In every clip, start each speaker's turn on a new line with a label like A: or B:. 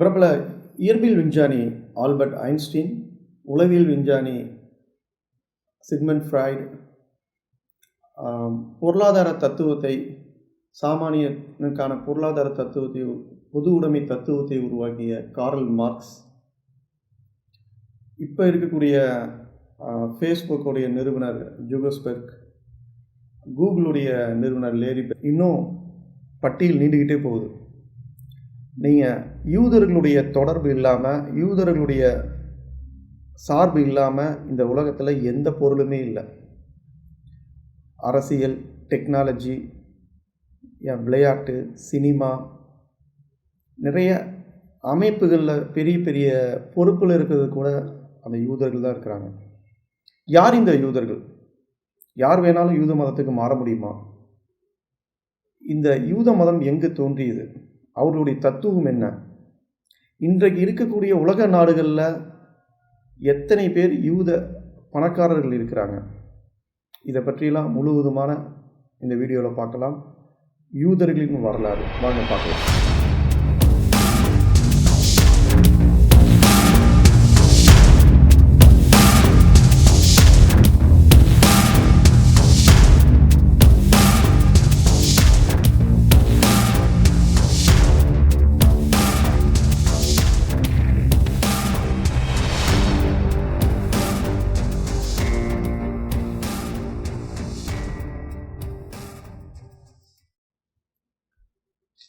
A: பிரபல இயற்பியல் விஞ்ஞானி ஆல்பர்ட் ஐன்ஸ்டீன் உளவியல் விஞ்ஞானி சிக்மண்ட் ஃப்ராய்டு பொருளாதார தத்துவத்தை சாமானியனுக்கான பொருளாதார தத்துவத்தை பொது உடைமை தத்துவத்தை உருவாக்கிய கார்ல் மார்க்ஸ். இப்போ இருக்கக்கூடிய ஃபேஸ்புக்குடைய நிறுவனர் ஜூகஸ்பெர்க் கூகுளுடைய நிறுவனர் லேரி இன்னும் பட்டியல் நீண்டுக்கிட்டே போகுது. நீங்கள் யூதர்களுடைய தொடர்பு இல்லாமல் யூதர்களுடைய சார்பு இல்லாமல் இந்த உலகத்தில் எந்த பொருளுமே இல்லை. அரசியல் டெக்னாலஜி விளையாட்டு சினிமா நிறைய அமைப்புகளில் பெரிய பெரிய பொறுப்பில் இருக்கிறது கூட அந்த யூதர்கள் தான் இருக்கிறாங்க. யார் இந்த யூதர்கள்? யார் வேணாலும் யூத மதத்துக்கு மாற முடியுமா? இந்த யூத மதம் எங்கு தோன்றியது? அவர்களுடைய தத்துவம் என்ன? இன்றைக்கு இருக்கக்கூடிய உலக நாடுகளில் எத்தனை பேர் யூத பணக்காரர்கள் இருக்கிறாங்க? இதை பற்றியெல்லாம் முழுவதுமான இந்த வீடியோவில் பார்க்கலாம். யூதர்களின் வரலாறு. வாங்க பார்க்கலாம்.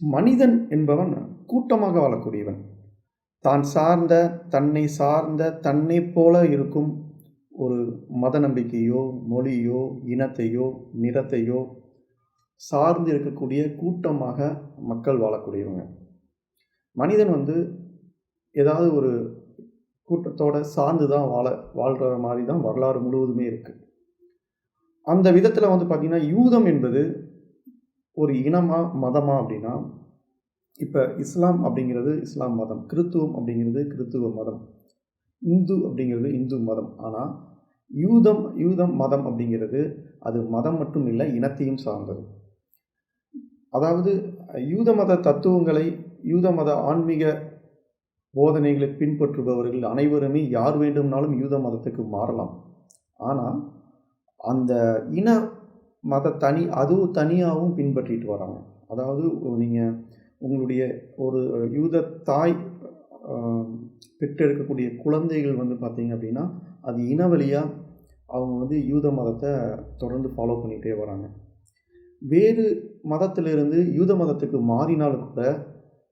A: மனிதன் என்பவன் கூட்டமாக வாழக்கூடியவன். தான் சார்ந்த தன்னை சார்ந்த தன்னை போல இருக்கும் ஒரு மத நம்பிக்கையோ மொழியோ இனத்தையோ நிறத்தையோ சார்ந்து இருக்கக்கூடிய கூட்டமாக மக்கள் வாழக்கூடியவங்க. மனிதன் வந்து ஏதாவது ஒரு கூட்டத்தோட சார்ந்து தான் வாழ வாழ்கிற மாதிரி தான் வரலாறு முழுவதுமே இருக்குது அந்த விதத்தில் வந்து பார்த்திங்கன்னா யூதம் என்பது ஒரு இனமா மதமா அப்படின்னா இப்போ இஸ்லாம் அப்படிங்கிறது இஸ்லாம் மதம் கிறித்துவம் அப்படிங்கிறது கிறித்துவ மதம் இந்து அப்படிங்கிறது இந்து மதம். ஆனால் யூதம் யூதம் மதம் அப்படிங்கிறது அது மதம் மட்டும் இல்லை இனத்தையும் சார்ந்தது. அதாவது யூத மத தத்துவங்களை யூத மத ஆன்மீக போதனைகளை பின்பற்றுபவர்கள் அனைவருமே யார் வேண்டும்னாலும் யூத மதத்துக்கு மாறலாம். ஆனால் அந்த இன மத தனி அதுவும் தனியாகவும் பின்பற்றிட்டு வராங்க. அதாவது நீங்கள் உங்களுடைய ஒரு யூத தாய் பெற்றெடுக்கக்கூடிய குழந்தைகள் வந்து பார்த்திங்க அப்படின்னா அது இனவழியாக அவங்க வந்து யூத மதத்தை தொடர்ந்து ஃபாலோ பண்ணிகிட்டே வராங்க. வேறு மதத்திலிருந்து யூத மதத்துக்கு மாறினாலும் கூட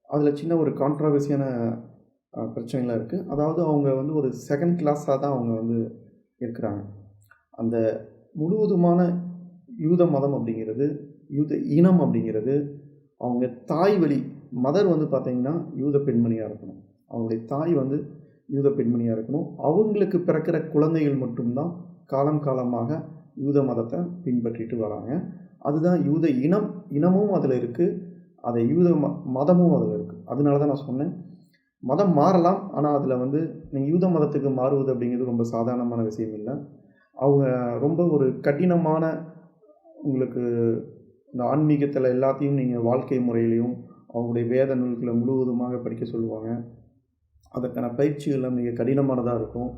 A: அதில் சின்ன ஒரு கான்ட்ரவர்சியான பிரச்சனைலாம் இருக்குது அதாவது அவங்க வந்து ஒரு செகண்ட் கிளாஸாக தான் அவங்க வந்து இருக்கிறாங்க. அந்த முழுவதுமான யூத மதம் அப்படிங்கிறது யூத இனம் அப்படிங்கிறது அவங்க தாய் வழி மதர் வந்து பார்த்திங்கன்னா யூத பெண்மணியாக இருக்கணும். அவங்களுடைய தாய் வந்து யூத பெண்மணியாக இருக்கணும். அவங்களுக்கு பிறக்கிற குழந்தைகள் மட்டும்தான் காலம் காலமாக யூத மதத்தை பின்பற்றிட்டு வராங்க. அதுதான் யூத இனம் இனமும் அதில் இருக்குது அதை யூத ம மதமும் அதில் இருக்குது அதனால தான் நான் சொன்னேன். மதம் மாறலாம். ஆனால் அதில் வந்து நீங்கள் யூத மதத்துக்கு மாறுவது அப்படிங்கிறது ரொம்ப சாதாரணமான விஷயம் இல்லை. அவங்க ரொம்ப ஒரு கடினமான உங்களுக்கு இந்த ஆன்மீகத்தில் எல்லாத்தையும் நீங்கள் வாழ்க்கை முறையிலையும் அவங்களுடைய வேத நூல்களை முழுவதுமாக படிக்க சொல்லுவாங்க. அதற்கான பயிற்சிகள்லாம் மிக கடினமானதாக இருக்கும்.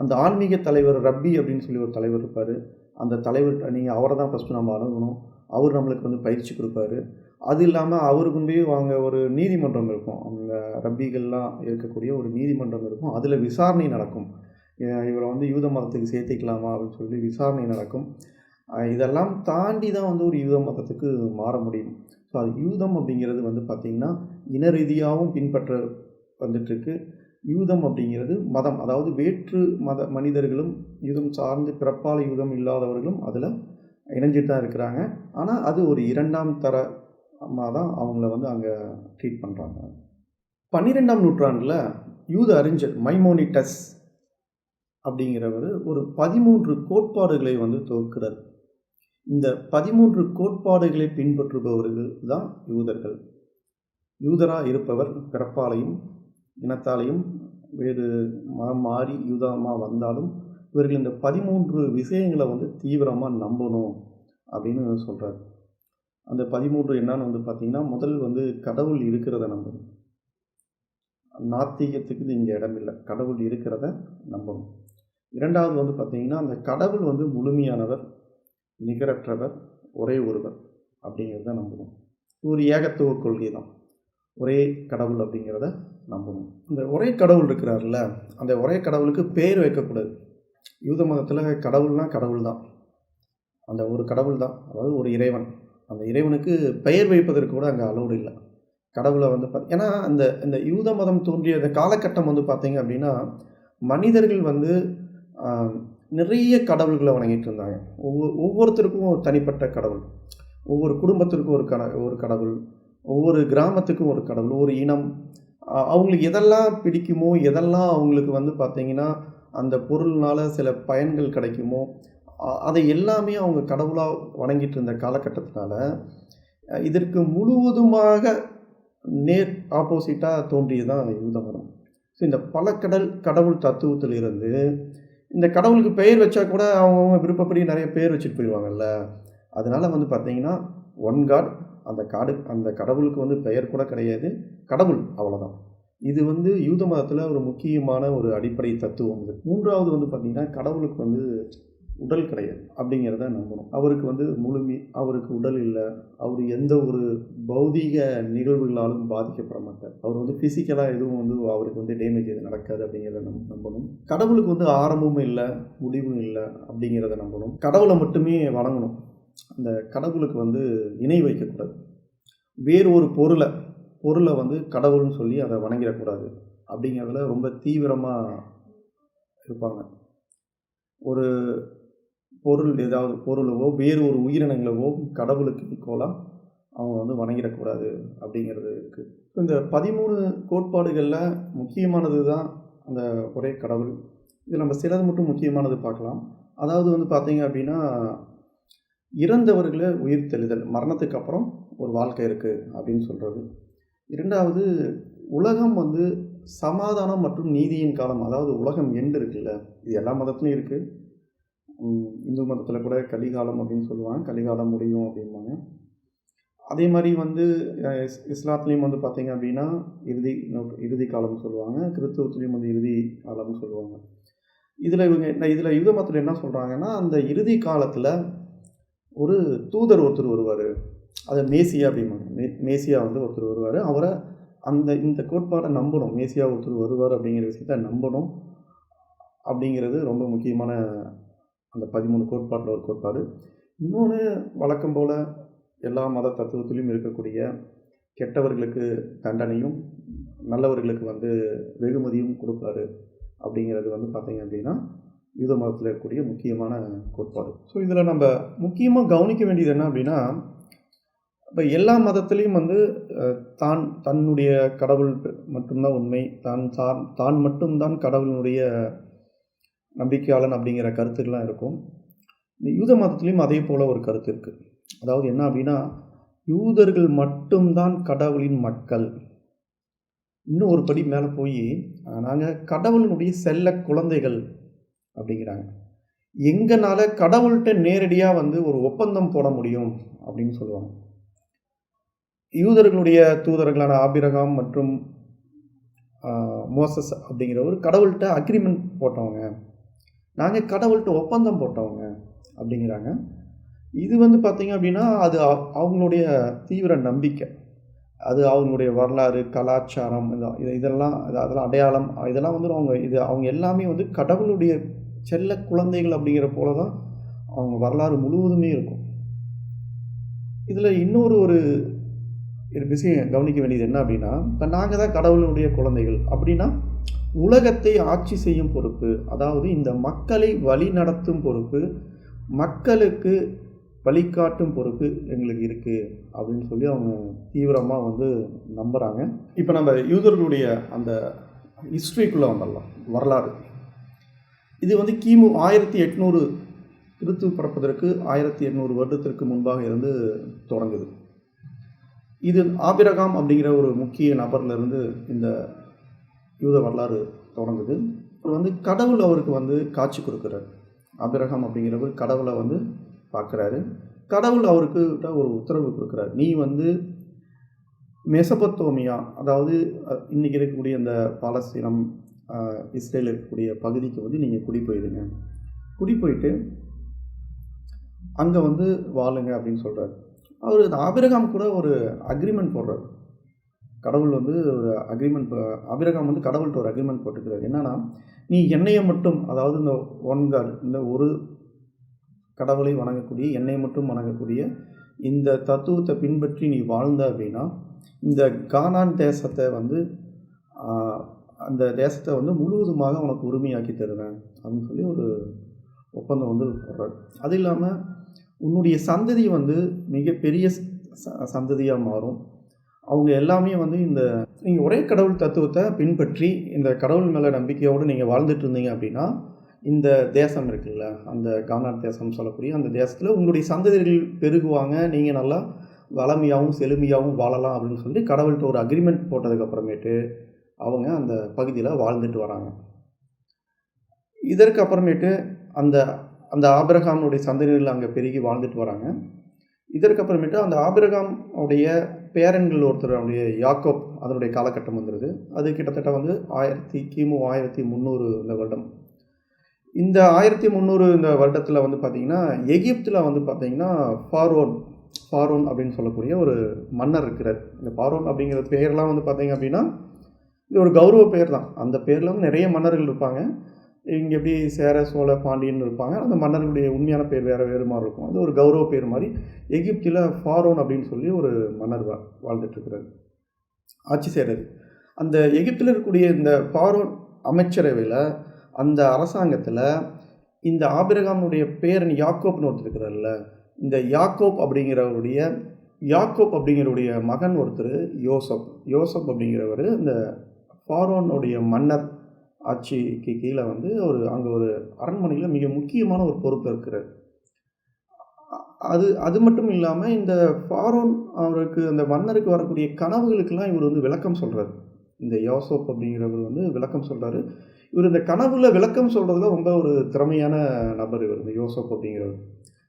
A: அந்த ஆன்மீக தலைவர் ரப்பி அப்படின்னு சொல்லி ஒரு தலைவர் இருப்பார். அந்த தலைவர் நீங்கள் அவரை தான் ஃபஸ்ட்டு நம்ம அணுகணும். அவர் நம்மளுக்கு வந்து பயிற்சி கொடுப்பாரு. அது இல்லாமல் அவருக்குண்டே அவங்க ஒரு நீதிமன்றம் இருக்கும். அவங்க ரப்பிகள்லாம் இருக்கக்கூடிய ஒரு நீதிமன்றம் இருக்கும். அதில் விசாரணை நடக்கும். இவரை வந்து யூத மதத்துக்கு சேர்த்திக்கலாமா அப்படின்னு சொல்லி விசாரணை நடக்கும். இதெல்லாம் தாண்டி தான் வந்து ஒரு யூத மதத்துக்கு மாற முடியும். ஸோ அது யூதம் அப்படிங்கிறது வந்து பார்த்திங்கன்னா இன ரீதியாகவும் பின்பற்ற வந்துட்டுருக்கு. யூதம் அப்படிங்கிறது மதம். அதாவது வேற்று மத மனிதர்களும் யூதம் சார்ந்து பிறப்பால யூதம் இல்லாதவர்களும் அதில் இணைஞ்சிட்டு தான் இருக்கிறாங்க. ஆனால் அது ஒரு இரண்டாம் தரமாக தான் அவங்கள வந்து அங்கே ட்ரீட் பண்ணுறாங்க பன்னிரெண்டாம் நூற்றாண்டில் யூத அறிஞர் மைமோனிட்டஸ் அப்படிங்கிறவர் ஒரு பதிமூன்று கோட்பாடுகளை வந்து தொகுக்கிறார். இந்த பதிமூன்று கோட்பாடுகளை பின்பற்றுபவர்கள் தான் யூதர்கள். யூதராக இருப்பவர் பிறப்பாலையும் இனத்தாலையும் வேறு மரம் மாறி யூதமாக வந்தாலும் இவர்கள் இந்த பதிமூன்று விஷயங்களை வந்து தீவிரமாக நம்பணும் அப்படின்னு சொல்கிறார் அந்த பதிமூன்று என்னன்னு வந்து பார்த்திங்கன்னா முதல் வந்து கடவுள் இருக்கிறத நம்பணும். நாத்திகத்துக்கு இங்கே இடமில்லை கடவுள் இருக்கிறத நம்பணும். இரண்டாவது வந்து பார்த்திங்கன்னா அந்த கடவுள் வந்து முழுமையானவர். நிகரற்றவர் ஒரே ஒருவர் அப்படிங்கிறத நம்பணும் ஒரு ஏகத்துவ கொள்கை தான். ஒரே கடவுள் அப்படிங்கிறத நம்பணும் இந்த ஒரே கடவுள் இருக்கிறார்ல அந்த ஒரே கடவுளுக்கு பேர் வைக்கக்கூடாது. யூத மதத்தில் கடவுள்னா கடவுள் தான். அந்த ஒரு கடவுள் தான். அதாவது ஒரு இறைவன். அந்த இறைவனுக்கு பெயர் வைப்பதற்கு கூட அங்கே அலோடு இல்லை. கடவுளை வந்து பார்த்து ஏன்னா அந்த இந்த யூத மதம் தோன்றிய அந்த காலகட்டம் வந்து பார்த்தீங்க அப்படின்னா மனிதர்கள் வந்து நிறைய கடவுள்களை வணங்கிட்டு இருந்தாங்க. ஒவ்வொரு ஒவ்வொருத்தருக்கும் ஒரு தனிப்பட்ட கடவுள். ஒவ்வொரு குடும்பத்திற்கும் ஒரு கட ஒரு கடவுள். ஒவ்வொரு கிராமத்துக்கும் ஒரு கடவுள் ஒரு இனம். அவங்களுக்கு எதெல்லாம் பிடிக்குமோ எதெல்லாம் அவங்களுக்கு வந்து பார்த்தீங்கன்னா அந்த பொருள்னால் சில பயன்கள் கிடைக்குமோ அதை எல்லாமே அவங்க கடவுளாக வணங்கிட்டு இருந்த காலகட்டத்தினால இதற்கு முழுவதுமாக நேர் ஆப்போசிட்டாக தோன்றியது தான் யூத மதம் ஸோ இந்த பல கடல் கடவுள் தத்துவத்திலிருந்து இந்த கடவுளுக்கு பெயர் வச்சா கூட அவங்கவுங்க விருப்பப்படி நிறைய பேர் வச்சுட்டு போயிடுவாங்கல்ல. அதனால் வந்து பார்த்தீங்கன்னா ஒன் காட் அந்த காடு அந்த கடவுளுக்கு வந்து பெயர் கூட கிடையாது. கடவுள் அவ்வளோதான் இது வந்து யூத மதத்தில் ஒரு முக்கியமான ஒரு அடிப்படை தத்துவம். இது மூன்றாவது வந்து பார்த்திங்கன்னா கடவுளுக்கு வந்து உடல் கிடையாது அப்படிங்கிறத நம்பணும். அவருக்கு வந்து முழுமை அவருக்கு உடல் இல்லை. அவர் எந்த ஒரு பௌதீக நிகழ்வுகளாலும் பாதிக்கப்பட மாட்டார். அவர் வந்து ஃபிசிக்கலாக எதுவும் வந்து அவருக்கு வந்து டேமேஜ் எதுவும் நடக்காது அப்படிங்கிறத நம் நம்பணும். கடவுளுக்கு வந்து ஆரம்பமும் இல்லை முடிவும் இல்லை அப்படிங்கிறத நம்பணும். கடவுளை மட்டுமே வணங்கணும். அந்த கடவுளுக்கு வந்து இணை வைக்கக்கூடாது. வேறு ஒரு பொருளை பொருளை வந்து கடவுள்னு சொல்லி அதை வணங்கிடக்கூடாது அப்படிங்கிறதுல ரொம்ப தீவிரமாக இருப்பாங்க. ஒரு பொருள் ஏதாவது பொருளவோ வேறு ஒரு உயிரினங்களவோ கடவுளுக்கு ஈக்குவலாக அவங்க வந்து வணங்கிடக்கூடாது அப்படிங்கிறது இருக்குது இந்த பதிமூணு கோட்பாடுகளில் முக்கியமானது தான் அந்த ஒரே கடவுள். இது நம்ம சிலது மட்டும் முக்கியமானது பார்க்கலாம். அதாவது வந்து பார்த்திங்க அப்படின்னா இறந்தவர்களை உயிர் தெளிதல் மரணத்துக்கு அப்புறம் ஒரு வாழ்க்கை இருக்குது அப்படின்னு சொல்கிறது இரண்டாவது உலகம் வந்து சமாதானம் மற்றும் நீதியின் காலம் அதாவது உலகம் எண்டு இருக்குல்ல இது எல்லா மதத்துலையும் இருக்குது இந்து மதத்தில் கூட கலிகாலம் அப்படின்னு சொல்லுவாங்க. கலிகாலம் முடியும் அப்படிம்பாங்க. அதே மாதிரி வந்து இஸ் இஸ்லாத்துலேயும் வந்து பார்த்தீங்க அப்படின்னா இறுதி இறுதி காலம்னு சொல்லுவாங்க. கிறிஸ்துவத்துலேயும் வந்து இறுதி காலம்னு சொல்லுவாங்க. இதில் இவங்க இதில் யுத மதத்தில் என்ன சொல்கிறாங்கன்னா அந்த இறுதி காலத்தில் ஒரு தூதர் ஒருத்தர் வருவார். அது மேசியா அப்படிம்பாங்க. மே மேசியா வந்து ஒருத்தர் வருவார். அவரை அந்த இந்த கோட்பாடை நம்பணும். மேசியா ஒருத்தர் வருவார் அப்படிங்கிற விஷயத்த நம்பணும். அப்படிங்கிறது ரொம்ப முக்கியமான அந்த பதிமூணு கோட்பாட்டில் ஒரு கோட்பாடு. இன்னொன்று வழக்கம் போல் எல்லா மத தத்துவத்திலையும் இருக்கக்கூடிய கெட்டவர்களுக்கு தண்டனையும் நல்லவர்களுக்கு வந்து வெகுமதியும் கொடுப்பாரு அப்படிங்கிறது வந்து பார்த்தீங்க அப்படின்னா யூத மதத்தில் இருக்கக்கூடிய முக்கியமான கோட்பாடு. ஸோ இதில் நம்ம முக்கியமாக கவனிக்க வேண்டியது என்ன அப்படின்னா இப்போ எல்லா மதத்துலேயும் வந்து தான் தன்னுடைய கடவுள் மட்டும்தான் உண்மை தான் சார் தான் மட்டும்தான் கடவுளினுடைய நம்பிக்கையாளன் அப்படிங்கிற கருத்துக்கள்லாம் இருக்கும். இந்த யூத மதத்துலேயும் அதே போல் ஒரு கருத்து இருக்குது அதாவது என்ன அப்படின்னா யூதர்கள் மட்டும்தான் கடவுளின் மக்கள். இன்னும் ஒரு படி மேலே போய் நாங்கள் கடவுளினுடைய செல்ல குழந்தைகள் அப்படிங்கிறாங்க. எங்கனால கடவுள்கிட்ட நேரடியாக வந்து ஒரு ஒப்பந்தம் போட முடியும் அப்படின்னு சொல்லுவாங்க. யூதர்களுடைய தூதர்களான ஆபிரகாம் மற்றும் மோசஸ் அப்படிங்கிறவர் கடவுள்கிட்ட அக்ரிமெண்ட் போட்டவங்க. நாங்கள் கடவுள்கிட்ட ஒப்பந்தம் போட்டவங்க அப்படிங்கிறாங்க. இது வந்து பார்த்திங்க அப்படின்னா அது அவங்களுடைய தீவிர நம்பிக்கை. அது அவங்களுடைய வரலாறு கலாச்சாரம் இது இதெல்லாம் அதெல்லாம் அடையாளம் இதெல்லாம் வந்து அவங்க இது அவங்க எல்லாமே வந்து கடவுளுடைய செல்ல குழந்தைகள் அப்படிங்கிற போல தான் அவங்க வரலாறு முழுவதுமே இருக்கும். இதில் இன்னொரு ஒரு ஒரு விஷயம் கவனிக்க வேண்டியது என்ன அப்படின்னா இப்போ நாங்கள் தான் கடவுளுடைய குழந்தைகள் அப்படின்னா உலகத்தை ஆட்சி செய்யும் பொறுப்பு அதாவது இந்த மக்களை வழி நடத்தும் பொறுப்பு மக்களுக்கு வழிகாட்டும் பொறுப்பு எங்களுக்கு இருக்குது அப்படின்னு சொல்லி அவங்க தீவிரமாக வந்து நம்புகிறாங்க இப்போ நம்ம யூதர்களுடைய அந்த ஹிஸ்ட்ரிக்குள்ளே வந்துடலாம் வரலாறு. இது வந்து கிமு ஆயிரத்தி எட்நூறு கிறித்து பிறப்பதற்கு ஆயிரத்தி எட்நூறு வருடத்திற்கு முன்பாக இருந்து தொடங்குது. இது ஆபிரகாம் அப்படிங்கிற ஒரு முக்கிய நபர்லேருந்து இந்த யூத வரலாறு தொடங்குது. அப்புறம் வந்து கடவுள் அவருக்கு வந்து காட்சி கொடுக்குறாரு. அபிரகம் அப்படிங்கிறவர் கடவுளை வந்து பார்க்குறாரு. கடவுள் அவருக்கு ஒரு உத்தரவு கொடுக்குறாரு. நீ வந்து மெசபத்தோமியா அதாவது இன்றைக்கி இருக்கக்கூடிய அந்த பாலஸ்தீனம், இஸ்ரேல் இருக்கக்கூடிய பகுதிக்கு வந்து நீங்கள் குடி போயிடுங்க. குடி போயிட்டு அங்கே வந்து வாழுங்க அப்படின்னு சொல்கிறார் அவர் ஆபிரகாம் கூட ஒரு அக்ரிமெண்ட் போடுறார். கடவுள் வந்து ஒரு அக்ரிமெண்ட் ப வந்து கடவுள்கிட்ட ஒரு அக்ரிமெண்ட் போட்டுக்கிறார் என்னன்னா, "நீ என்னையை மட்டும் அதாவது இந்த ஒன் காட் இந்த ஒரு கடவுளை வணங்கக்கூடிய, என்னை மட்டும் வணங்கக்கூடிய இந்த தத்துவத்தை பின்பற்றி நீ வாழ்ந்த அப்படின்னா, இந்த கானான் தேசத்தை வந்து அந்த தேசத்தை வந்து முழுவதுமாக உனக்கு உரிமையாக்கி தருவேன்." அப்படின்னு சொல்லி ஒரு ஒப்பந்தம் வந்து போடுறாரு. அது இல்லாமல் "உன்னுடைய சந்ததி வந்து மிகப்பெரிய ச சந்ததியாக மாறும். அவங்க எல்லாமே வந்து இந்த நீங்கள் ஒரே கடவுள் தத்துவத்தை பின்பற்றி, இந்த கடவுள் மேலே நம்பிக்கையோடு நீங்கள் வாழ்ந்துட்டு இருந்தீங்க அப்படின்னா, இந்த தேசம் இருக்குல்ல, அந்த கானான் தேசம் சொல்லக்கூடிய அந்த தேசத்தில் உங்களுடைய சந்ததிகள் பெருகுவாங்க. நீங்கள் நல்லா வளமையாகவும் செழுமையாகவும் வாழலாம்." அப்படின்னு சொல்லி கடவுள்கிட்ட ஒரு அக்ரிமெண்ட் போட்டதுக்கப்புறமேட்டு அவங்க அந்த பகுதியில் வாழ்ந்துட்டு வராங்க. இதற்கு அப்புறமேட்டு அந்த அந்த ஆபிரகாமுடைய சந்ததிகள் அங்கே பெருகி வாழ்ந்துட்டு வராங்க. இதற்கு அப்புறமேட்டு அந்த ஆபிரகாம் உடைய பேரன்கள் ஒருத்தருடைய யாக்கோப் அதனுடைய காலகட்டம் வந்துருது. அது கிட்டத்தட்ட வந்து 1000 கிமு 1300 இந்த வருடம். இந்த 1300 இந்த வருடத்தில் வந்து பார்த்திங்கன்னா எகிப்தில் வந்து பார்த்தீங்கன்னா, ஃபாரோன் ஃபாரோன் அப்படின்னு சொல்லக்கூடிய ஒரு மன்னர் இருக்கிறார். இந்த ஃபாரோன் அப்படிங்கிற பெயர்லாம் வந்து பார்த்தீங்க அப்படின்னா, இது ஒரு கௌரவ பேர் தான். அந்த பேரில் வந்து நிறைய மன்னர்கள் இருப்பாங்க. இங்கே எப்படி சேர, சோழ, பாண்டியன் இருப்பாங்க. அந்த மன்னர்களுடைய உண்மையான பேர் வேறு வேறு மாதிரி இருக்கும். அது ஒரு கௌரவ பேர் மாதிரி எகிப்தில் ஃபாரோன் அப்படின்னு சொல்லி ஒரு மன்னர் வா வாழ்ந்துட்டுருக்கிறாரு ஆட்சி செய்கிறது அந்த எகிப்தில் இருக்கக்கூடிய இந்த ஃபாரோன் அமைச்சரவையில் அந்த அரசாங்கத்தில் இந்த ஆபிரகாமுடைய பேரன் யாக்கோப்னு ஒருத்தர் இருக்கிறார்ல, இந்த யாக்கோப் அப்படிங்கிறவருடைய யாக்கோப் அப்படிங்கிறவருடைய மகன் ஒருத்தர் யோசப். யோசப் அப்படிங்கிறவர் இந்த ஃபாரோனுடைய மன்னர் ஆட்சிக்கு கீழே வந்து ஒரு அங்கே ஒரு அரண்மனையில் மிக முக்கியமான ஒரு பொறுப்பு இருக்கிறார் அது அது மட்டும் இல்லாமல் இந்த ஃபாரோன் அவருக்கு அந்த மன்னருக்கு வரக்கூடிய கனவுகளுக்கெல்லாம் இவர் வந்து விளக்கம் சொல்கிறார் இந்த யோசப் அப்படிங்கிறவர் வந்து விளக்கம் சொல்கிறாரு இவர் இந்த கனவுல விளக்கம் சொல்கிறதுல ரொம்ப ஒரு திறமையான நபர் இவர் இந்த யோசப் அப்படிங்கிறவர்.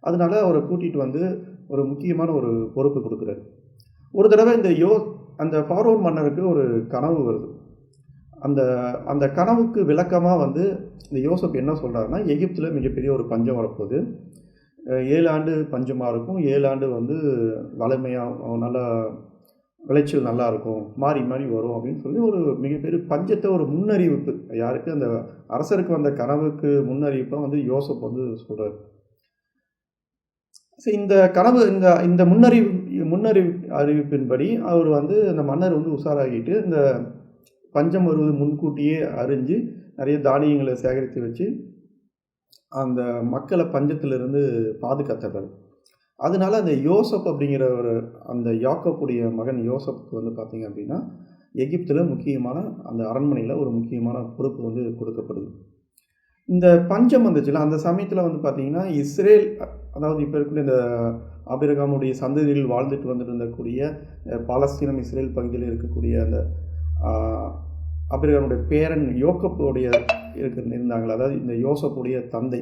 A: அதனால அவரை கூட்டிகிட்டு வந்து ஒரு முக்கியமான ஒரு பொறுப்பு கொடுக்குறாரு ஒரு தடவை இந்த யோ அந்த ஃபாரோன் மன்னருக்கு ஒரு கனவு வருது. அந்த அந்த கனவுக்கு விளக்கமாக வந்து இந்த யோசப் என்ன சொல்கிறாருன்னா எகிப்தில் மிகப்பெரிய ஒரு பஞ்சம் வரப்போகுது ஏழு ஆண்டு பஞ்சமாக இருக்கும். ஏழு ஆண்டு வந்து வளமையாக நல்லா விளைச்சல் நல்லா இருக்கும். மாறி மாறி வரும் அப்படின்னு சொல்லி ஒரு மிகப்பெரிய பஞ்சத்தை ஒரு முன்னறிவிப்பு. யாருக்கு அந்த அரசருக்கு வந்த கனவுக்கு முன்னறிவிப்பாக வந்து யோசப் வந்து சொல்கிறார் சரி இந்த கனவு இந்த இந்த முன்னறிவு முன்னறிவு அறிவிப்பின்படி அவர் வந்து அந்த மன்னர் வந்து உஷாராகிட்டு, இந்த பஞ்சம் வருவது முன்கூட்டியே அறிஞ்சு, நிறைய தானியங்களை சேகரித்து வச்சு, அந்த மக்களை பஞ்சத்திலிருந்து பாதுகாத்தவர் அதனால அந்த யோசப் அப்படிங்கிற ஒரு அந்த யாக்கப்புடைய மகன் யோசப்புக்கு வந்து பார்த்திங்க அப்படின்னா, எகிப்தில் முக்கியமான அந்த அரண்மனையில் ஒரு முக்கியமான பொறுப்பு வந்து கொடுக்கப்படுது. இந்த பஞ்சம் வந்துச்சுல்ல, அந்த சமயத்தில் வந்து பார்த்திங்கன்னா இஸ்ரேல் அதாவது இப்போ இருக்கிற இந்த ஆபிரகாமுடைய சந்ததிகள் வாழ்ந்துட்டு வந்துட்டு இருந்தக்கூடிய பாலஸ்தீனம், இஸ்ரேல் பகுதியில் இருக்கக்கூடிய அந்த ஆ பேரன் யோக்கப்புடைய இருக்கு இருந்தாங்களா அதாவது இந்த யோசப்புடைய தந்தை.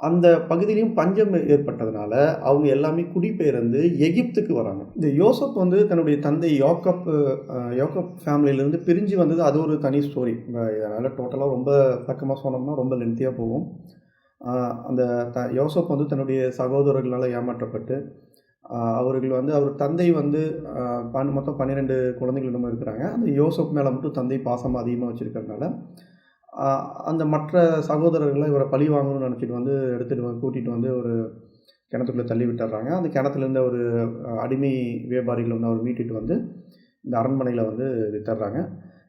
A: அந்த பகுதியிலையும் பஞ்சம் ஏற்பட்டதுனால, அவங்க எல்லாமே குடிபெயர்ந்து எகிப்துக்கு வராங்க. இந்த யோசப் வந்து தன்னுடைய தந்தை யாக்கோப் யோகப் ஃபேமிலியிலேருந்து பிரிஞ்சு வந்தது அது ஒரு தனி ஸ்டோரி. இதனால் டோட்டலாக ரொம்ப பக்கமாக சொன்னோம்னா ரொம்ப லென்த்தியாக போகும். அந்த த யோசப் வந்து தன்னுடைய சகோதரர்களால் ஏமாற்றப்பட்டு, அவர்கள் வந்து அவர் தந்தை வந்து பன் மொத்தம் 12 குழந்தைகள் என்னமோ இருக்கிறாங்க. அந்த யோசப் மேலே மட்டும் தந்தை பாசம் அதிகமாக வச்சிருக்கிறதுனால, அந்த மற்ற சகோதரர்களை இவரை பழி வாங்கணும்னு நினச்சிட்டு வந்து எடுத்துகிட்டு வந்து கூட்டிகிட்டு வந்து ஒரு கிணத்துக்குள்ளே தள்ளி விட்டுர்றாங்க. அந்த கிணத்துலேருந்து ஒரு அடிமை வியாபாரிகள் வந்து அவர் மீட்டுட்டு வந்து, இந்த அரண்மனையில் வந்து வித்துடுறாங்க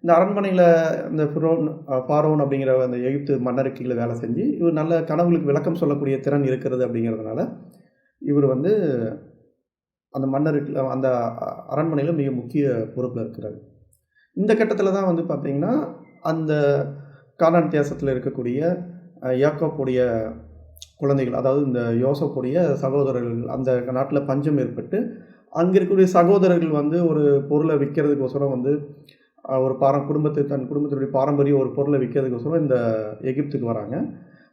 A: இந்த அரண்மனையில் இந்த ஃபிரோன் பாரோன் அப்படிங்கிற அந்த எகிப்து மன்னருக்கு வேலை செஞ்சு, இவர் நல்ல கனவுகளுக்கு விளக்கம் சொல்லக்கூடிய திறன் இருக்கிறது அப்படிங்கிறதுனால, இவர் வந்து அந்த மன்னருக்கு அந்த அரண்மனையில் மிக முக்கிய பொறுப்பில் இருக்கிறார் இந்த கட்டத்தில் தான் வந்து பார்த்தீங்கன்னா, அந்த காலான் தேசத்தில் இருக்கக்கூடிய அ யாக்கோப்புடைய குழந்தைகள், அதாவது இந்த யோசப்புடைய சகோதரர்கள் அந்த நாட்டில் பஞ்சம் ஏற்பட்டு, அங்கே இருக்கக்கூடிய சகோதரர்கள் வந்து ஒரு பொருளை விற்கிறதுக்கோசரம் வந்து ஒரு பாரம் குடும்பத்து தன் குடும்பத்தினுடைய பாரம்பரிய ஒரு பொருளை விற்கிறதுக்கோசரம் இந்த எகிப்துக்கு வராங்க.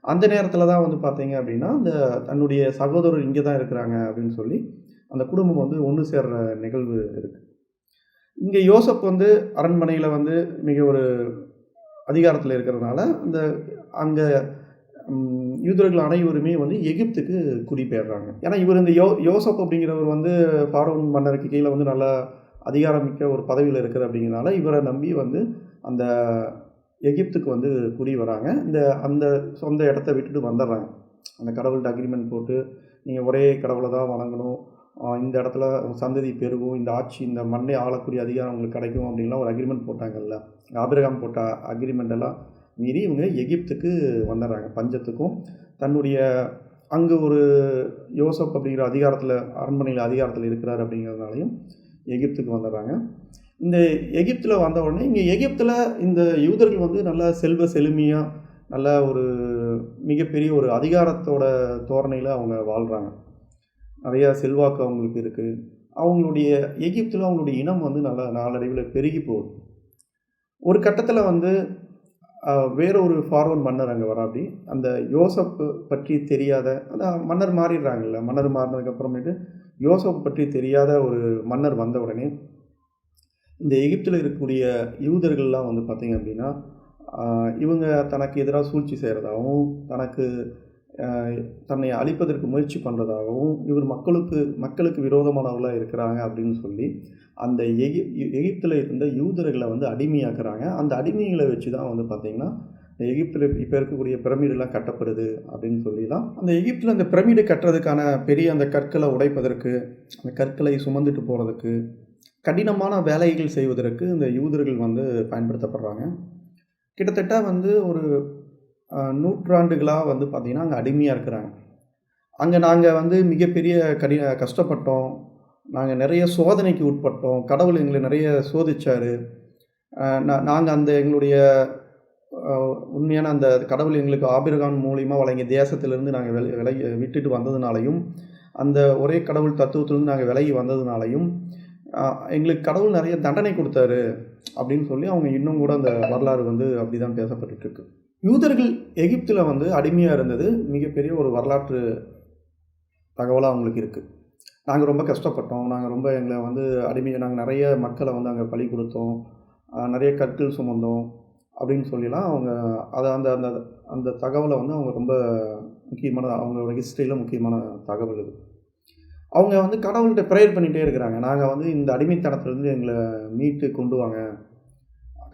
A: அந்த நேரத்தில் தான் வந்து பார்த்தீங்க அப்படின்னா, அந்த தன்னுடைய சகோதரர் இங்கே தான் இருக்கிறாங்க அப்படின்னு சொல்லி, அந்த குடும்பம் வந்து ஒன்று சேர்ற நிகழ்வு இருக்குது இங்கே யோசப் வந்து அரண்மனையில் வந்து மிக ஒரு அதிகாரத்தில் இருக்கிறதுனால அந்த அங்கே யூதர்கள் அனைவருமே வந்து எகிப்துக்கு குடிபெயர்றாங்க. ஏன்னா இவர் இந்த யோ யோசப் அப்படிங்கிறவர் வந்து பார்வன் மன்னருக்கு கீழே வந்து நல்லா அதிகாரமிக்க ஒரு பதவியில் இருக்கிற அப்படிங்கிறனால இவரை நம்பி வந்து அந்த எகிப்துக்கு வந்து குடி வராங்க. இந்த அந்த சொந்த இடத்த விட்டுட்டு வந்துடுறாங்க. அந்த கடவுள்கிட்ட அக்ரிமெண்ட் போட்டு நீங்கள் ஒரே கடவுளை தான் வணங்கணும். இந்த இடத்துல சந்ததி பெருகும் இந்த ஆட்சி இந்த மண்ணை ஆளக்கூடிய அதிகாரம் உங்களுக்கு கிடைக்கும் அப்படின்லாம் ஒரு அக்ரிமெண்ட் போட்டாங்கல்ல. ஆபிரகாம் போட்ட அக்ரிமெண்ட் எல்லாம் மீறி இவங்க எகிப்துக்கு வந்துடுறாங்க பஞ்சத்துக்கும். தன்னுடைய அங்கே ஒரு யோசப் அப்படிங்கிற அதிகாரத்தில் அரண்மனையில் அதிகாரத்தில் இருக்கிறார் அப்படிங்கிறதுனாலையும் எகிப்துக்கு வந்துடுறாங்க. இந்த எகிப்தில் வந்த உடனே இங்கே எகிப்தில் இந்த யூதர்கள் வந்து நல்ல செல்வ செழுமையாக நல்ல ஒரு மிகப்பெரிய ஒரு அதிகாரத்தோட தோரணையில் அவங்க வாழ்கிறாங்க நிறையா செல்வாக்கு அவங்களுக்கு இருக்குது அவங்களுடைய எகிப்தில் அவங்களுடைய இனம் வந்து நல்லா நாளடைவில் பெருகி போகுது. ஒரு கட்டத்தில் வந்து வேற ஒரு ஃபார்வர்ட் மன்னர் அங்கே வராப்படி அந்த யோசப் பற்றி தெரியாத அந்த மன்னர் மாறிடுறாங்கல்ல மன்னர் மாறினதுக்கப்புறமேட்டு யோசப் பற்றி தெரியாத ஒரு மன்னர் வந்த உடனே இந்த எகிப்தில் இருக்கக்கூடிய யூதர்கள்லாம் வந்து பார்த்திங்க அப்படின்னா இவங்க தனக்கு எதிராக சூழ்ச்சி செய்கிறதாகவும் தனக்கு தன்னை அழிப்பதற்கு முயற்சி பண்ணுறதாகவும் இவர் மக்களுக்கு மக்களுக்கு விரோதமானவர்களாக இருக்கிறாங்க அப்படின்னு சொல்லி அந்த எகி எகிப்தில் இருந்த யூதர்களை வந்து அடிமையாக்குறாங்க. அந்த அடிமைகளை வச்சு தான் வந்து பார்த்திங்கன்னா எகிப்தில் இப்போ இருக்கக்கூடிய பிரமிடெலாம் கட்டப்படுது அப்படின்னு சொல்லிலாம் அந்த எகிப்தில் அந்த பிரமிடு கட்டுறதுக்கான பெரிய அந்த கற்களை உடைப்பதற்கு அந்த கற்களை சுமந்துட்டு போகிறதுக்கு கடினமான வேலைகள் செய்வதற்கு இந்த யூதர்கள் வந்து பயன்படுத்தப்படுறாங்க. கிட்டத்தட்ட வந்து ஒரு நூற்றாண்டுகளாக வந்து பார்த்திங்கன்னா அங்கே அடிமையாக இருக்கிறாங்க. அங்கே நாங்கள் வந்து மிகப்பெரிய கடி கஷ்டப்பட்டோம். நாங்கள் நிறைய சோதனைக்கு உட்பட்டோம். கடவுள் எங்களை நிறைய சோதித்தார் நாங்கள் அந்த எங்களுடைய உண்மையான அந்த கடவுள் எங்களுக்கு ஆபிரகான் மூலியமாக வழங்கிய தேசத்திலிருந்து நாங்கள் விலை விலகி விட்டுட்டு வந்ததுனாலையும் அந்த ஒரே கடவுள் தத்துவத்திலிருந்து நாங்கள் விலகி வந்ததுனாலையும் எங்களுக்கு கடவுள் நிறைய தண்டனை கொடுத்தாரு அப்படின்னு சொல்லி அவங்க இன்னும் கூட அந்த வரலாறு வந்து அப்படி தான் பேசப்பட்டுருக்கு யூதர்கள் எகிப்தில் வந்து அடிமையாக இருந்தது மிகப்பெரிய ஒரு வரலாற்று தகவலாக அவங்களுக்கு இருக்குது நாங்கள் ரொம்ப கஷ்டப்பட்டோம். நாங்கள் ரொம்ப எங்களை வந்து அடிமை நாங்கள் நிறைய மக்களை வந்து அங்கே பலி கொடுத்தோம். நிறைய கற்கள் சுமந்தோம் அப்படின்னு சொல்லிலாம் அவங்க அதை அந்த அந்த அந்த தகவலை வந்து அவங்க ரொம்ப முக்கியமான அவங்களோட ஹிஸ்ட்ரியில் முக்கியமான தகவல் இது. அவங்க வந்து கடவுள்கிட்ட ப்ரேயர் பண்ணிகிட்டே இருக்கிறாங்க. நாங்கள் வந்து இந்த அடிமைத்தனத்துலேருந்து எங்களை மீட்டு கொண்டு வாங்க.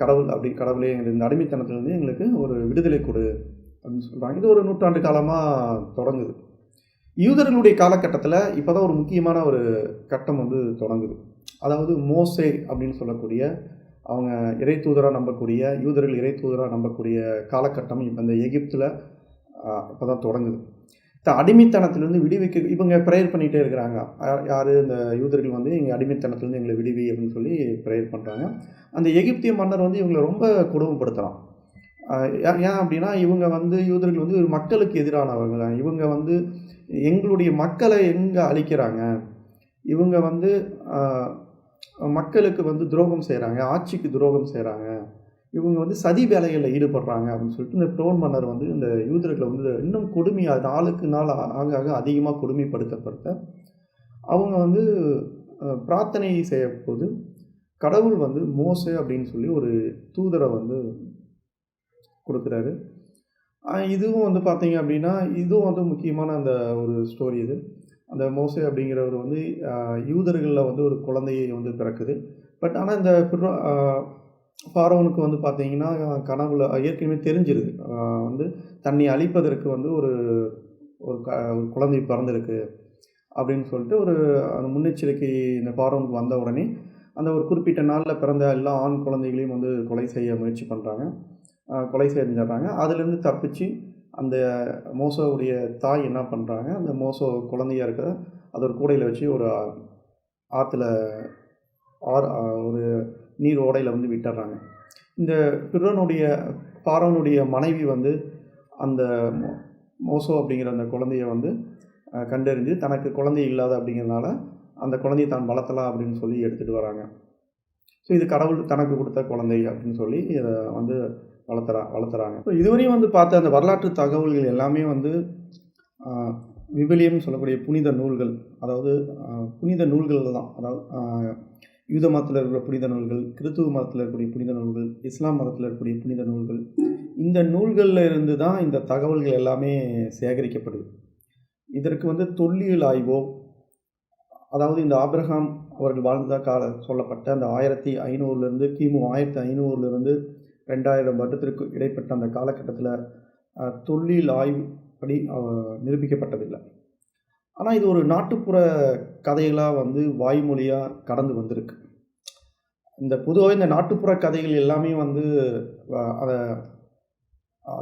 A: கடவுள் அப்படி கடவுளே எங்களுக்கு இந்த அடிமைத்தனத்துலேருந்து எங்களுக்கு ஒரு விடுதலை கொடு அப்படின்னு சொல்கிறாங்க இது ஒரு நூற்றாண்டு காலமாக தொடங்குது. யூதர்களுடைய காலகட்டத்தில் இப்போ தான் ஒரு முக்கியமான ஒரு கட்டம் வந்து தொடங்குது. அதாவது மோசே அப்படின்னு சொல்லக்கூடிய அவங்க இறை தூதராக நம்பக்கூடிய யூதர்கள் இறை தூதராக நம்பக்கூடிய காலகட்டம் இப்போ இந்த எகிப்தில் இப்போ தான் தொடங்குது. அடிமைத்தனத்திலேருந்து விடுவிக்க இவங்க ப்ரேயர் பண்ணிகிட்டே இருக்கிறாங்க. யார்? இந்த யூதர்கள் வந்து எங்கள் அடிமைத்தனத்துலேருந்து எங்களை விடுவி அப்படின்னு சொல்லி ப்ரேயர் பண்ணுறாங்க அந்த எகிப்திய மன்னர் வந்து இவங்களை ரொம்ப கொடுமைப்படுத்துகிறான் ஏன் அப்படின்னா இவங்க வந்து யூதர்கள் வந்து ஒரு மக்களுக்கு எதிரானவங்க இவங்க வந்து எங்களுடைய மக்களை எங்கே அழிக்கிறாங்க? இவங்க வந்து மக்களுக்கு வந்து துரோகம் செய்கிறாங்க ஆட்சிக்கு துரோகம் செய்கிறாங்க இவங்க வந்து சதி வேலைகளில் ஈடுபடுறாங்க அப்படின்னு சொல்லிட்டு இந்த டோன் மன்னர் வந்து இந்த யூதர்களை வந்து இன்னும் கொடுமையாக நாளுக்கு நாள் ஆக ஆக அதிகமாக கொடுமைப்படுத்தப்பட்ட அவங்க வந்து பிரார்த்தனை செய்யப்போது கடவுள் வந்து மோசே அப்படின்னு சொல்லி ஒரு தூதரை வந்து கொடுக்குறாரு. இதுவும் வந்து பார்த்தீங்க அப்படின்னா இதுவும் வந்து முக்கியமான அந்த ஒரு ஸ்டோரி இது. அந்த மோசே அப்படிங்கிறவர் வந்து யூதர்களில் வந்து ஒரு குழந்தையை வந்து பிறக்குது. பட் ஆனால் இந்த ஃபாரோனுக்கு வந்து பார்த்தீங்கன்னா கனவுல ஏற்கனவே தெரிஞ்சிருது. வந்து தன்னை அழிப்பதற்கு வந்து ஒரு ஒரு க ஒரு குழந்தை பிறந்திருக்கு அப்படின்னு சொல்லிட்டு ஒரு அந்த முன்னெச்சரிக்கை இந்த ஃபாரோனுக்கு வந்த உடனே அந்த ஒரு குறிப்பிட்ட நாளில் பிறந்த எல்லா ஆண் குழந்தைகளையும் வந்து கொலை செய்ய முயற்சி பண்ணுறாங்க கொலை செஞ்சிடுறாங்க. அதுலேருந்து தப்பிச்சு அந்த மோசோவுடைய தாய் என்ன பண்ணுறாங்க அந்த மோசோ குழந்தையா இருக்கிற அது ஒரு கூடையில் வச்சு ஒரு ஆற்றுல ஆறு ஒரு நீர் ஓடையில் வந்து விட்டுறாங்க. இந்த பிறனுடைய பாரவனுடைய மனைவி வந்து அந்த மோ- மோசோ அப்படிங்கிற அந்த குழந்தைய வந்து கண்டறிஞ்சு தனக்கு குழந்தை இல்லாத அப்படிங்கிறனால அந்த குழந்தையை தான் வளர்த்தலாம் அப்படின்னு சொல்லி எடுத்துகிட்டு வராங்க. ஸோ இது கடவுள் தனக்கு கொடுத்த குழந்தை அப்படின்னு சொல்லி இதை வந்து வளர்த்துறா வளர்த்துறாங்க. ஸோ இதுவரையும் வந்து பார்த்த அந்த வரலாற்று தகவல்கள் எல்லாமே வந்து ஆஹ், விவிலியம் சொல்லக்கூடிய புனித நூல்கள் அதாவது புனித நூல்கள் தான் அதாவது யூத மதத்தில் இருக்கிற புனித நூல்கள் கிறித்துவ மதத்தில் இருக்கக்கூடிய புனித நூல்கள் இஸ்லாம் மதத்தில் இருக்கக்கூடிய புனித நூல்கள் இந்த நூல்களில் இருந்து தான் இந்த தகவல்கள் எல்லாமே சேகரிக்கப்படுது. இதற்கு வந்து தொல்லியல் ஆய்வோ அதாவது இந்த ஆப்ரஹாம் அவர்கள் வாழ்ந்த கால சொல்லப்பட்ட அந்த ஆயிரத்தி ஐநூறுலேருந்து கிமு ஆயிரத்தி ஐநூறுலேருந்து ரெண்டாயிரம் வருடத்திற்கு இடைப்பட்ட அந்த காலகட்டத்தில் தொல்லியல் ஆய்வு படி நிரூபிக்கப்பட்டதில்லை. ஆனால் இது ஒரு நாட்டுப்புற கதைகளாக வந்து வாய்மொழியாக கடந்து வந்திருக்கு. இந்த பொதுவாக இந்த நாட்டுப்புற கதைகள் எல்லாமே வந்து அதை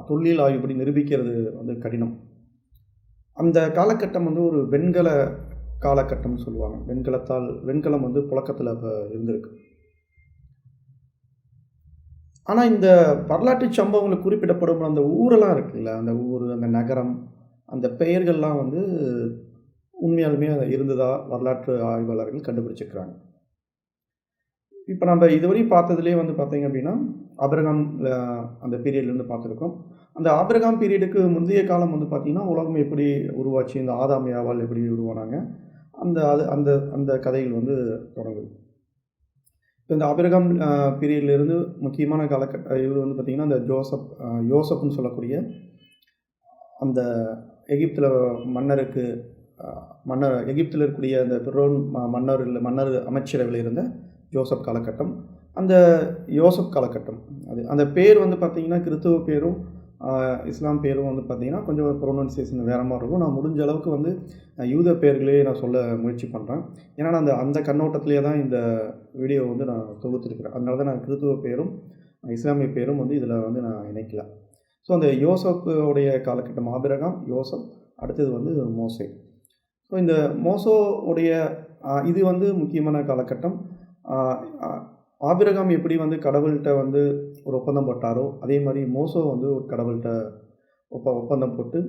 A: தொல்லியல் ஆய்வுப்படி நிரூபிக்கிறது வந்து கடினம். அந்த காலகட்டம் வந்து ஒரு வெண்கல காலகட்டம்னு சொல்லுவாங்க. வெண்கலத்தால் வெண்கலம் வந்து புழக்கத்தில் இப்போ இருந்திருக்கு. ஆனால் இந்த வரலாற்று சம்பவங்கள் குறிப்பிடப்படும் அந்த ஊரெல்லாம் இருக்குல்ல? அந்த ஊர் அந்த நகரம் அந்த பெயர்கள்லாம் வந்து உண்மையாலுமே அது இருந்ததா? வரலாற்று ஆய்வாளர்கள் கண்டுபிடிச்சிருக்கிறாங்க. இப்போ நம்ம இதுவரையும் பார்த்ததுலேயே வந்து பார்த்தீங்க அப்படின்னா ஆபிரகாம் அந்த பீரியட்லேருந்து பார்த்துருக்கோம் அந்த ஆபிரகாம் பீரியடுக்கு முந்தைய காலம் வந்து பார்த்திங்கன்னா உலகம் எப்படி உருவாச்சு? இந்த ஆதாம் யாவால் எப்படி உருவானாங்க? அந்த அது அந்த அந்த கதைகள் வந்து தொடங்குது. இப்போ இந்த ஆபிரகாம் பீரியட்லேருந்து முக்கியமான காலகட்ட இது வந்து பார்த்திங்கன்னா அந்த ஜோசப் யோசப்னு சொல்லக்கூடிய அந்த எகிப்தில் மன்னருக்கு மன்னர் எகிப்தில் இருக்கக்கூடிய அந்த பிரோன் மன்னர் மன்னர் அமைச்சரவையில் இருந்த ஜோசப் காலகட்டம். அந்த யோசப் காலகட்டம் அது அந்த பேர் வந்து பார்த்திங்கன்னா கிறிஸ்துவ பேரும் இஸ்லாம் பேரும் வந்து பார்த்திங்கன்னா கொஞ்சம் ப்ரொனன்சியேஷன் வேறு மாதிரி இருக்கும். நான் முடிஞ்ச அளவுக்கு வந்து யூத பேர்களே நான் சொல்ல முயற்சி பண்ணுறேன் ஏன்னா நான் அந்த அந்த கண்ணோட்டத்திலே தான் இந்த வீடியோ வந்து நான் தொகுத்துருக்கிறேன். அதனால தான் நான் கிறித்துவ பேரும் இஸ்லாமிய பேரும் வந்து இதில் வந்து நான் இணைக்கல. ஸோ அந்த யோசப்புடைய காலகட்டம் ஆபிரகாம் யோசப் அடுத்தது வந்து மோசை. ஸோ இந்த மோசோவுடைய இது வந்து முக்கியமான காலகட்டம். ஆபிரகாம் எப்படி வந்து கடவுள்கிட்ட வந்து ஒரு ஒப்பந்தம் போட்டாரோ அதே மாதிரி மோசோ வந்து ஒரு கடவுள்கிட்ட ஒப்ப ஒப்பந்தம் போட்டு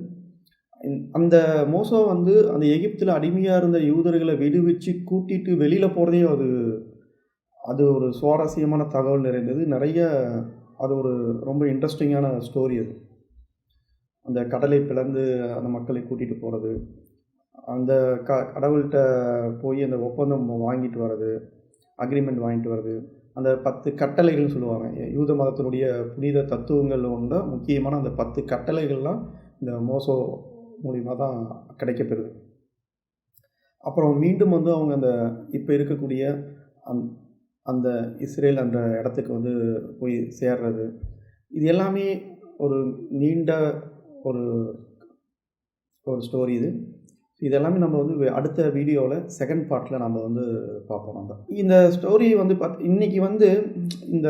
A: அந்த மோசோ வந்து அந்த எகிப்தில் அடிமையாக இருந்த யூதர்களை விடுவிச்சு கூட்டிட்டு வெளியில் போகிறதே அது அது ஒரு சுவாரஸ்யமான தகவல் நிறைந்தது. நிறைய அது ஒரு ரொம்ப இன்ட்ரெஸ்டிங்கான ஸ்டோரி அது. அந்த கடலை பிளந்து அந்த மக்களை கூட்டிகிட்டு போகிறது அந்த க கடவுள்கிட்ட போய் அந்த ஒப்பந்தம் வாங்கிட்டு வர்றது அக்ரிமெண்ட் வாங்கிட்டு வர்றது அந்த பத்து கட்டளைகள்னு சொல்லுவாங்க. யூத மதத்தினுடைய புனித தத்துவங்கள் ஒன்று முக்கியமான அந்த பத்து கட்டளைகள்லாம் இந்த மோசோ மூலிமா தான் கிடைக்கப்பெறுது. அப்புறம் மீண்டும் வந்து அவங்க அந்த இப்போ இருக்கக்கூடிய அந் அந்த இஸ்ரேல் அந்த இடத்துக்கு வந்து போய் சேர்றது. இது எல்லாமே ஒரு நீண்ட ஒரு ஒரு ஸ்டோரி இது. இது எல்லாமே நம்ம வந்து அடுத்த வீடியோவில் செகண்ட் பார்ட்டில் நம்ம வந்து பார்ப்போம் நம்ம இந்த ஸ்டோரி வந்து பார்த்து இன்றைக்கி வந்து இந்த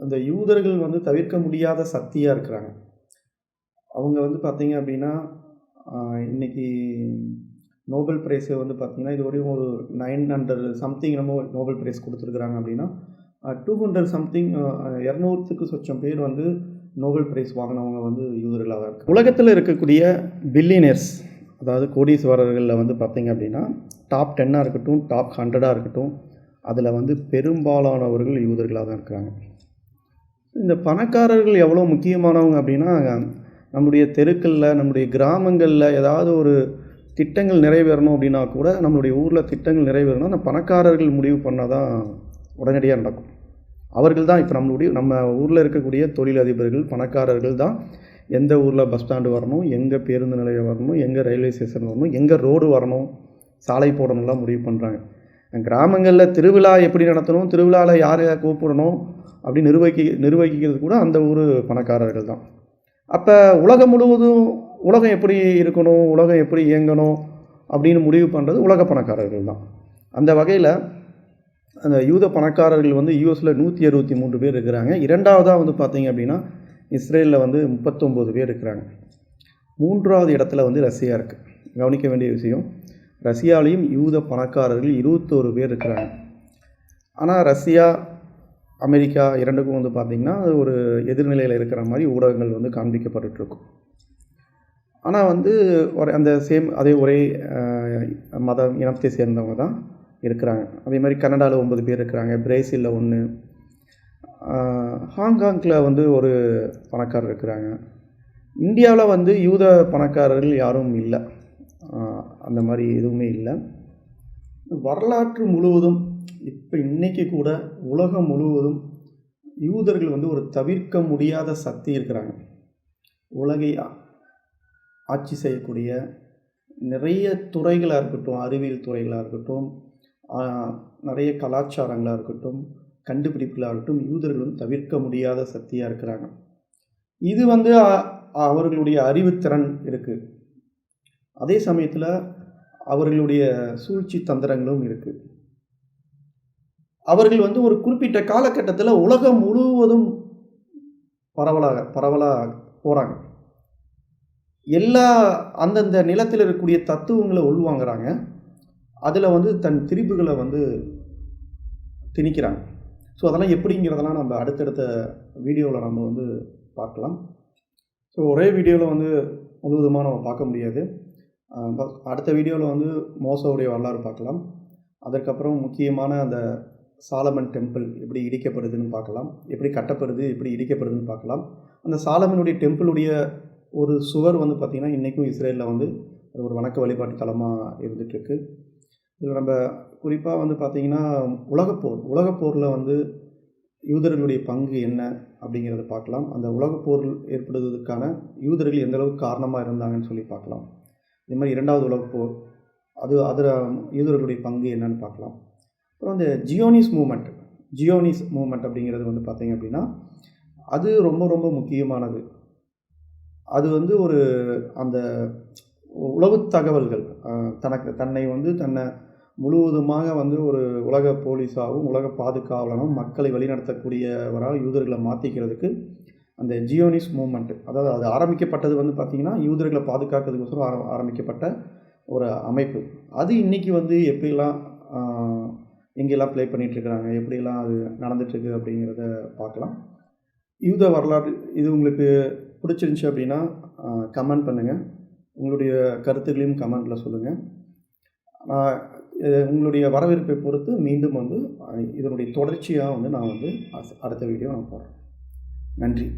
A: இந்த யூதர்கள் வந்து தவிர்க்க முடியாத சக்தியாக இருக்கிறாங்க. அவங்க வந்து பார்த்திங்க அப்படின்னா இன்றைக்கி நோபல் ப்ரைஸ் வந்து பார்த்திங்கன்னா இது வரையும் ஒரு நைன் ஹண்ட்ரட் சம்திங் நம்ம நோபல் ப்ரைஸ் கொடுத்துருக்குறாங்க அப்படின்னா டூ ஹண்ட்ரட் சம்திங் இரநூறுத்துக்கு சொச்சம் பேர் வந்து நோபல் ப்ரைஸ் வாங்கினவங்க வந்து யூதர்களாக தான் இருக்கு உலகத்தில் இருக்கக்கூடிய பில்லியனர்ஸ் அதாவது கோடீஸ்வரர்களில் வந்து பார்த்திங்க அப்படின்னா டாப் டென்னாக இருக்கட்டும் டாப் ஹண்ட்ரடாக இருக்கட்டும் அதில் வந்து பெரும்பாலானவர்கள் யூதர்களாக தான் இருக்கிறாங்க இந்த பணக்காரர்கள் எவ்வளோ முக்கியமானவங்க அப்படின்னா நம்முடைய தெருக்களில் நம்முடைய கிராமங்களில் ஏதாவது ஒரு திட்டங்கள் நிறைவேறணும் அப்படின்னா கூட நம்மளுடைய ஊரில் திட்டங்கள் நிறைவேறணும் அந்த பணக்காரர்கள் முடிவு பண்ணால் தான் உடனடியாக நடக்கும். அவர்கள் தான் இப்போ நம்மளுடைய நம்ம ஊரில் இருக்கக்கூடிய தொழிலதிபர்கள் பணக்காரர்கள் தான் எந்த ஊரில் பஸ் ஸ்டாண்டு வரணும் எங்கே பேருந்து நிலையம் வரணும் எங்கே ரயில்வே ஸ்டேஷன் வரணும் எங்கே ரோடு வரணும் சாலை போடணும்லாம் முடிவு பண்ணுறாங்க கிராமங்களில் திருவிழா எப்படி நடத்தணும் திருவிழாவில் யாரை கூப்பிடணும் அப்படி நிர்வகி நிர்வகிக்கிறது கூட அந்த ஊர் பணக்காரர்கள் தான். அப்போ உலகம் முழுவதும் உலகம் எப்படி இருக்கணும் உலகம் எப்படி இயங்கணும் அப்படின்னு முடிவு பண்ணுறது உலக பணக்காரர்கள் தான். அந்த வகையில் அந்த யூத பணக்காரர்கள் வந்து யூஎஸில் நூற்றி அறுபத்தி மூன்று பேர் இருக்கிறாங்க. இரண்டாவதாக வந்து பார்த்தீங்க அப்படின்னா இஸ்ரேலில் வந்து முப்பத்தொம்போது பேர் இருக்கிறாங்க. மூன்றாவது இடத்துல வந்து ரஷ்யா இருக்குது கவனிக்க வேண்டிய விஷயம் ரஷ்யாலையும் யூத பணக்காரர்கள் இருபத்தோரு பேர் இருக்கிறாங்க. ஆனால் ரஷ்யா அமெரிக்கா இரண்டுக்கும் வந்து பார்த்திங்கன்னா அது ஒரு எதிர்நிலையில் இருக்கிற மாதிரி ஊடகங்கள் வந்து காண்பிக்கப்பட்டுருக்கும் ஆனால் வந்து ஒரு அந்த சேம் அதே ஒரே மதம் இனத்தை சேர்ந்தவங்க தான் இருக்கிறாங்க. அதே மாதிரி கனடாவில் ஒன்பது பேர் இருக்கிறாங்க பிரேசிலில் ஒன்று ஹாங்காங்கில் வந்து ஒரு பணக்காரர் இருக்கிறாங்க. இந்தியாவில் வந்து யூத பணக்காரர்கள் யாரும் இல்லை. அந்த மாதிரி எதுவுமே இல்லை. வரலாற்று முழுவதும் இப்போ இன்றைக்கி கூட உலகம் முழுவதும் யூதர்கள் வந்து ஒரு தவிர்க்க முடியாத சக்தி இருக்கிறாங்க. உலகை ஆட்சி செய்யக்கூடிய நிறைய துறைகளாக இருக்கட்டும் அறிவியல் துறைகளாக இருக்கட்டும் நிறைய கலாச்சாரங்களாக இருக்கட்டும் கண்டுபிடிப்புகளாகட்டும் யூதர்களும் யூதர்கள் வந்து தவிர்க்க முடியாத சக்தியாக இருக்கிறாங்க. இது வந்து அவர்களுடைய அறிவுத்திறன் இருக்குது அதே சமயத்தில் அவர்களுடைய சூழ்ச்சி தந்திரங்களும் இருக்குது அவர்கள் வந்து ஒரு குறிப்பிட்ட காலகட்டத்தில் உலகம் முழுவதும் பரவலாக பரவலாக போகிறாங்க எல்லா அந்தந்த நிலத்தில் இருக்கக்கூடிய தத்துவங்களை உள்வாங்கிறாங்க. அதில் வந்து தன் திரிபுகளை வந்து திணிக்கிறாங்க. ஸோ அதெல்லாம் எப்படிங்கிறதெல்லாம் நம்ம அடுத்தடுத்த வீடியோவில் நம்ம வந்து பார்க்கலாம். ஸோ ஒரே வீடியோவில் வந்து முழுவதுமாக நம்ம பார்க்க முடியாது. அடுத்த வீடியோவில் வந்து மோசவுடைய வரலாறு பார்க்கலாம். அதற்கப்புறம் முக்கியமான அந்த சாலமன் டெம்பிள் எப்படி இடிக்கப்படுதுன்னு பார்க்கலாம். எப்படி கட்டப்படுது எப்படி இடிக்கப்படுதுன்னு பார்க்கலாம். அந்த சாலமனுடைய டெம்பிளுடைய ஒரு சுவர் வந்து பார்த்திங்கன்னா இன்றைக்கும் இஸ்ரேலில் வந்து அது ஒரு வணக்க வழிபாட்டு தலமாக இருந்துகிட்ருக்கு இதில் நம்ம குறிப்பாக வந்து பார்த்திங்கன்னா உலகப்போர் உலகப்போரில் வந்து யூதர்களுடைய பங்கு என்ன அப்படிங்கிறத பார்க்கலாம். அந்த உலகப்போர் ஏற்படுவதற்கான யூதர்கள் எந்த அளவுக்கு காரணமாக இருந்தாங்கன்னு சொல்லி பார்க்கலாம். இது மாதிரி இரண்டாவது உலகப்போர் அது அதில் யூதர்களுடைய பங்கு என்னன்னு பார்க்கலாம். அப்புறம் இந்த ஜியோனிஸ் மூமெண்ட் ஜியோனிஸ் மூமெண்ட் அப்படிங்கிறது வந்து பார்த்திங்க அப்படின்னா அது ரொம்ப ரொம்ப முக்கியமானது. அது வந்து ஒரு அந்த உளவு தகவல்கள் தனக்கு தன்னை வந்து தன்னை முழுவதுமாக வந்து ஒரு உலக போலீஸாகவும் உலக பாதுகாவலனும் மக்களை வழிநடத்தக்கூடியவராக யூதர்களை மாற்றிக்கிறதுக்கு அந்த ஜியோனிஸ் மூமெண்ட் அதாவது அது ஆரம்பிக்கப்பட்டது வந்து பார்த்திங்கன்னா யூதர்களை பாதுகாக்கிறதுக்கோசரம் ஆர ஆரம்பிக்கப்பட்ட ஒரு அமைப்பு. அது இன்றைக்கி வந்து எப்படிலாம் எங்கெல்லாம் ப்ளே பண்ணிகிட்ருக்குறாங்க எப்படிலாம் அது நடந்துகிட்ருக்கு அப்படிங்கிறத பார்க்கலாம். யூத வரலாறு இது உங்களுக்கு பிடிச்சிருந்துச்சி அப்படின்னா கமெண்ட் பண்ணுங்கள் உங்களுடைய கருத்துக்களையும் கமெண்ட்டில் சொல்லுங்கள் நான் உங்களுடைய வரவேற்பை பொறுத்து மீண்டும் வந்து இதனுடைய தொடர்ச்சியாக வந்து நான் வந்து அடுத்த வீடியோ நான் போடுறேன். நன்றி.